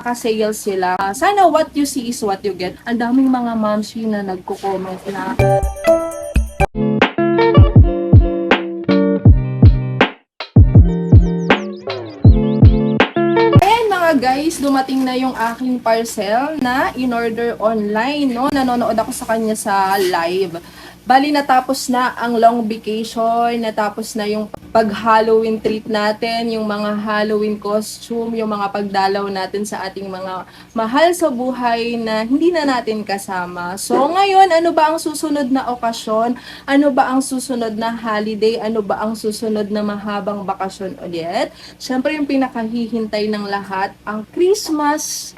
Naka-sale sila. Ah, Sana what you see is what you get. Ang daming mga mamshi na nagko-comment na guys, dumating na yung aking parcel na in-order online, no? Nanonood ako sa kanya sa live. Bali, natapos na ang long vacation, natapos na yung pag-Halloween treat natin, yung mga Halloween costume, yung mga pagdalaw natin sa ating mga mahal sa buhay na hindi na natin kasama. So, ngayon, ano ba ang susunod na okasyon? Ano ba ang susunod na holiday? Ano ba ang susunod na mahabang bakasyon ulit? Siyempre, yung pinakahihintay ng lahat, ang Christmas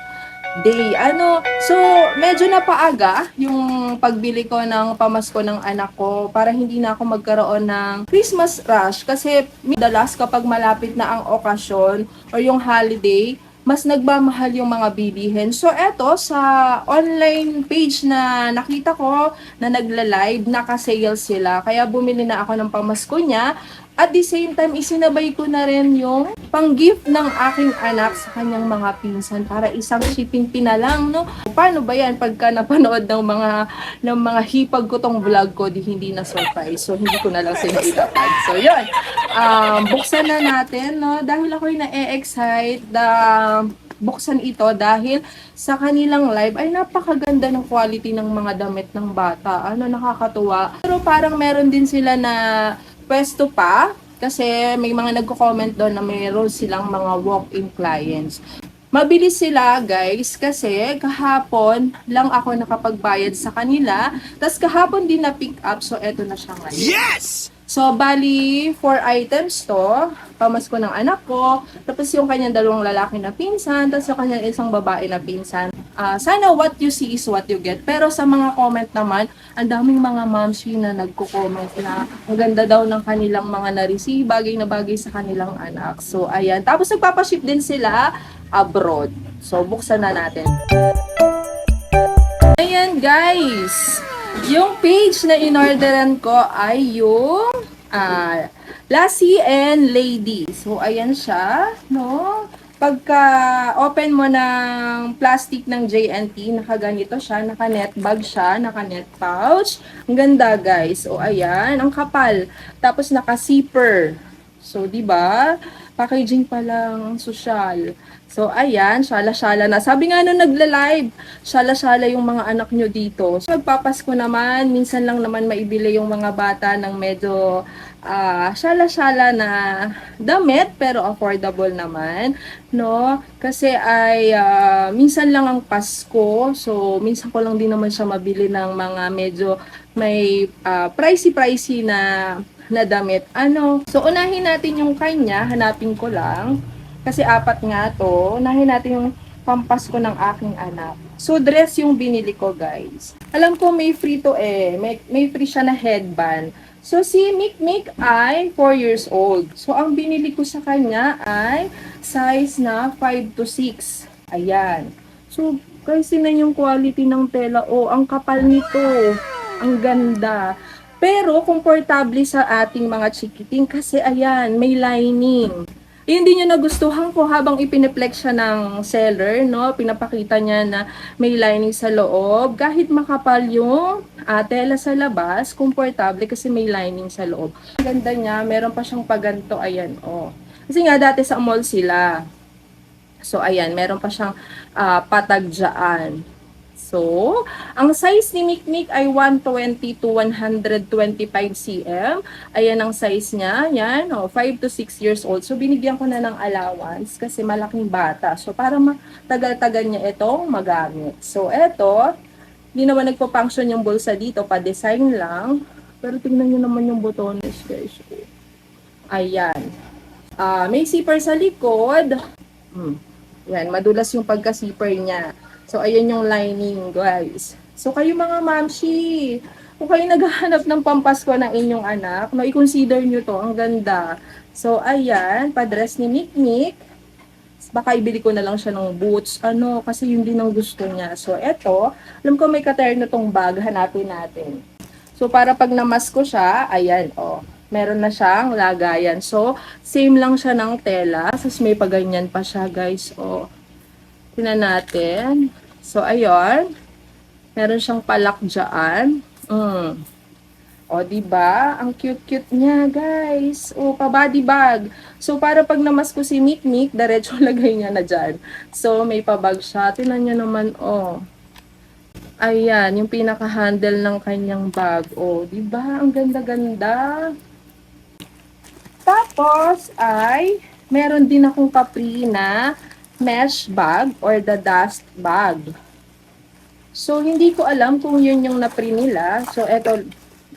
day. Ano, so medyo napaaga yung pagbili ko ng pamasko ng anak ko para hindi na ako magkaroon ng Christmas rush kasi madalas kapag malapit na ang okasyon or yung holiday, mas nagmamahal yung mga bilihin. So eto sa online page na nakita ko na nagla-live, naka-sale sila. Kaya bumili na ako ng pamasko niya. At the same time, isinabay ko na rin yung pang-gift ng aking anak sa kanyang mga pinsan para isang shipping pinalang, no? Paano ba yan pagka napanood ng mga ng mga hipag ko tong vlog ko, di hindi na surprise. So, hindi ko na lang sila itapag. So, yun. Um, buksan na natin, no? Dahil ako'y na-excite na buksan ito dahil sa kanilang live ay napakaganda ng quality ng mga damit ng bata. Ano, nakakatuwa. Pero parang meron din sila na pwesto pa kasi may mga nagko-comment doon na mayroon silang mga walk-in clients. Mabilis sila, guys, kasi kahapon lang ako nakapagbayad sa kanila. Tapos kahapon din na pick up, so eto na siya ngayon. Yes! So, bali, four items to. Pamasko ng anak ko. Tapos yung kanyang dalawang lalaki na pinsan. Tapos yung kanyang isang babae na pinsan. Ah, sana what you see is what you get. Pero sa mga comment naman, ang daming mga mamshi na nagko-comment na ang ganda daw ng kanilang mga na-receive, bagay na bagay sa kanilang anak. So, ayan. Tapos nagpapaship din sila abroad. So, buksan na natin. Ayan guys, yung page na inorderan ko ay yung ah, Lassie and Lady. So ayan siya, no? Pagka open mo ng plastic ng JNT, nakaganito siya, naka-net bag siya, naka-net pouch. Ang ganda guys. O ayan, ang kapal. Tapos naka-zipper. So, di ba? Packaging pa lang social. So, ayan, syala-syala na. Sabi nga nung nagla-live, syala-syala yung mga anak nyo dito. So, magpapasko naman, minsan lang naman maibili yung mga bata ng medyo ah syala-syala na damit, pero affordable naman, no? Kasi ay ah, minsan lang ang Pasko, so minsan ko lang din naman siya mabili ng mga medyo may ah, pricey-pricey na na damit. Ano? So, unahin natin yung kanya. Hanapin ko lang. Kasi apat nga to. Unahin natin yung pampasko ng aking anak. So, dress yung binili ko, guys. Alam ko may free to eh. May, may free siya na headband. So, si Mick Mick ay 4 years old. So, ang binili ko sa kanya ay size na 5 to 6. Ayan. So, guys, tingnan yung quality ng tela. Oh, ang kapal nito. Ang ganda. Pero, komportable sa ating mga chikiting kasi ayan, may lining. Yun din yung nagustuhan ko habang ipineplex siya ng seller, no? Pinapakita niya na may lining sa loob. Kahit makapal yung ah, tela sa labas, komportable kasi may lining sa loob. Ang ganda niya, meron pa siyang paganto, ayan, oh. Kasi nga dati sa mall sila. So, ayan, meron pa siyang ah, patag. So, ang size ni Mikmik ay 120 to 125 cm. Ayan ang size niya. Yan, oh, 5 to 6 years old. So, binigyan ko na ng allowance kasi malaking bata. So, para matagal-tagal niya itong magamit. So, eto, hindi naman nagpo-function yung bulsa dito, pa-design lang. Pero tingnan niyo naman yung botones, guys. Ayan. Ah, may zipper sa likod. Hmm. Yan, madulas yung pagka-zipper niya. So, ayan yung lining, guys. So, kayo mga mamshi, kung kayo naghahanap ng pampasko ng inyong anak, no, i-consider nyo to. Ang ganda. So, ayan, padress ni Nick. Baka ibili ko na lang siya ng boots. Ano, kasi yun din ang gusto niya. So, eto, alam ko may katerno tong bag. Hanapin natin. So, para pag namas ko siya, ayan, oh, meron na siyang lagayan. So, same lang siya ng tela. Tapos may paganyan pa siya, guys. Oh, Tingnan natin. So, ayun. Meron siyang palak dyan. Mm. O, di ba? Ang cute-cute niya, guys. O, pa-body bag. So, para pag namas ko si Mikmik, diretso lagay niya na dyan. So, may pabag siya. Tingnan niyo naman, oh. Ayan, yung pinaka-handle ng kanyang bag. O, di ba? Ang ganda-ganda. Tapos, ay, meron din akong kapri na mesh bag or the dust bag. So, hindi ko alam kung yun yung na-pre nila. So, eto,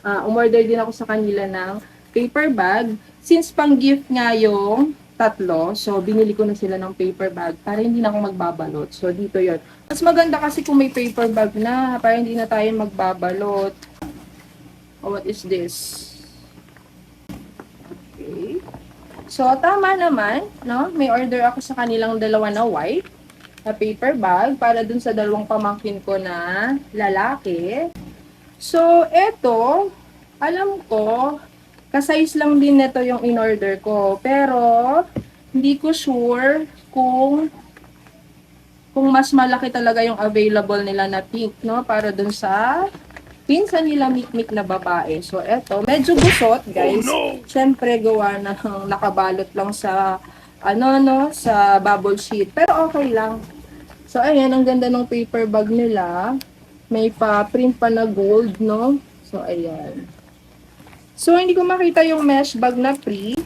ah, umorder din ako sa kanila ng paper bag. Since pang gift nga yung tatlo, so binili ko na sila ng paper bag para hindi na ako magbabalot. So, dito yon Mas maganda kasi kung may paper bag na, para hindi na tayo magbabalot. Oh, what is this? Okay. So, tama naman, no? May order ako sa kanilang dalawa na white na paper bag para dun sa dalawang pamangkin ko na lalaki. So, eto, alam ko, kasize lang din nito yung in-order ko. Pero, hindi ko sure kung kung mas malaki talaga yung available nila na pink, no? Para dun sa pinsan nila mikmik na babae. So, eto, medyo gusot, guys. Siyempre, gawa ng nakabalot lang sa, ano, no, sa bubble sheet. Pero okay lang. So, ayan, ang ganda ng paper bag nila. May pa-print pa na gold, no? So, ayan. So, hindi ko makita yung mesh bag na pre.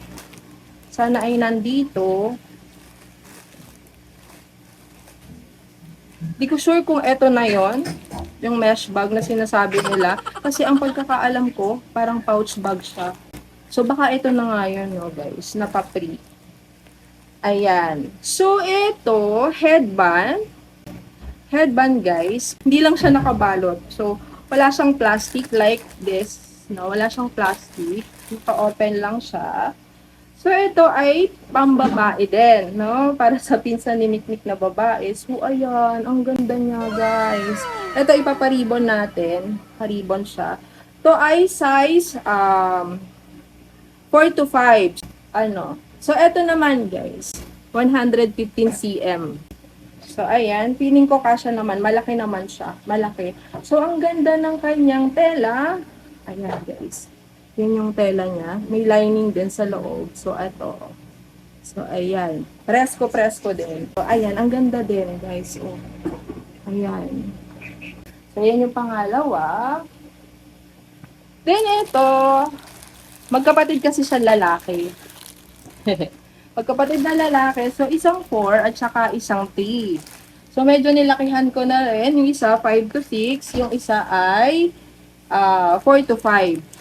Sana ay nandito. Di ko sure kung eto na yon yung mesh bag na sinasabi nila. Kasi ang pagkakaalam ko, parang pouch bag siya. So, baka ito na nga yun, no, guys, na pa-pre. Ayan. So, ito, headband. Headband, guys. Hindi lang siya nakabalot. So, wala siyang plastic like this. No, wala siyang plastic. Naka-open lang siya. So, ito ay pambabae din, no? Para sa pinsan ni Mikmik na babae. So, ayan. Ang ganda niya, guys. Ito, ipaparibon natin. Paribon siya. Ito ay size um, 4 to 5. Ano? So, ito naman, guys. 115 cm. So, ayan. Feeling ko kasha naman. Malaki naman siya. Malaki. So, ang ganda ng kanyang tela. Ayan, guys. Yun yung tela niya. May lining din sa loob. So, ito. So, ayan. Presko-presko din. So, ayan. Ang ganda din, guys. Oh. Ayan. So, ayan yung pangalawa. Then, ito. Magkapatid kasi siya lalaki. Magkapatid na lalaki. So, isang 4 at saka isang 3. So, medyo nilakihan ko na rin. Yung isa, 5 to 6. Yung isa ay ah 4 to 5.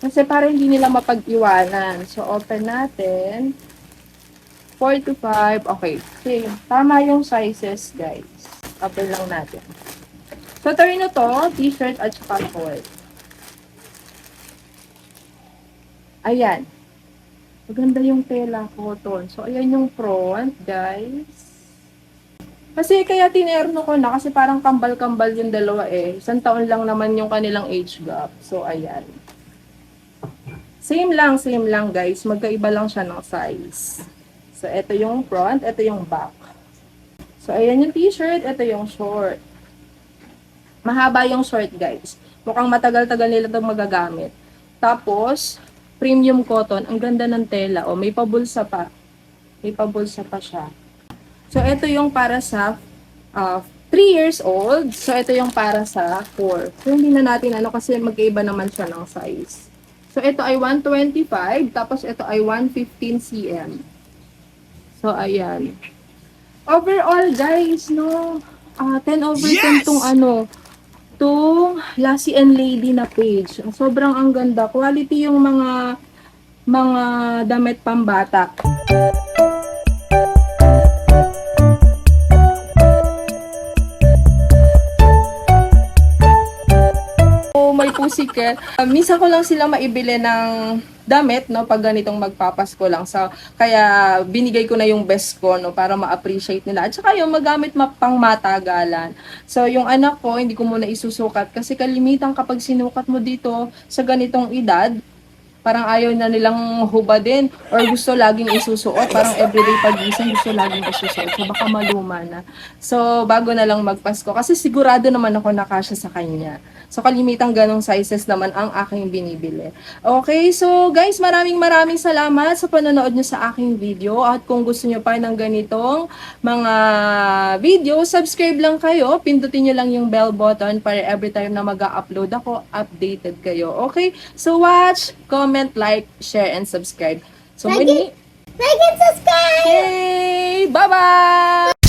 Kasi para hindi nila mapag-iwanan. So, open natin. 4 to 5. Okay. Okay. Tama yung sizes, guys. Open lang natin. So, ito rin ito. T-shirt at saka short. Ayan. Maganda yung tela cotton. So, ayan yung front, guys. Kasi kaya tinerno ko na kasi parang kambal-kambal yung dalawa eh. Isang taon lang naman yung kanilang age gap. So, ayan. Same lang, same lang guys. Magkaiba lang siya ng size. So, ito yung front, ito yung back. So, ayan yung t-shirt, ito yung short. Mahaba yung short guys. Mukhang matagal-tagal nila itong magagamit. Tapos, premium cotton. Ang ganda ng tela. O, may pabulsa pa. May pabulsa pa siya. So, ito yung para sa 3 years old. So, ito yung para sa 4. So, hindi na natin ano kasi magkaiba naman siya ng size. So, ito ay 125. Tapos, ito ay 115 cm. So, ayan. Overall, guys, no, ah 10 over 10 tong ano, tong Lassie and Lady na page. Sobrang ang ganda. Quality yung mga mga damit pambata. Pusikat. Uh, minsan ko lang sila maibili ng damit, no, pag ganitong magpapasko lang. So, kaya binigay ko na yung best ko, no, para ma-appreciate nila. At saka yung magamit ma pang matagalan. So, yung anak ko, hindi ko muna isusukat kasi kalimitan kapag sinukat mo dito sa ganitong edad, parang ayaw na nilang hubadin or gusto laging isusuot. Parang everyday pagising gusto laging isusuot. So baka maluma na. So bago na lang magpasko kasi sigurado naman ako nakasya sa kanya. So kalimitang ganong sizes naman ang aking binibili. Okay, so guys, maraming maraming salamat sa panonood nyo sa aking video. At kung gusto nyo pa ng ganitong mga video, subscribe lang kayo. Pindutin nyo lang yung bell button para every time na mag-upload ako, updated kayo. Okay, so watch, comment, like, share, and subscribe. So muli, Like and subscribe! yay! Bye-bye!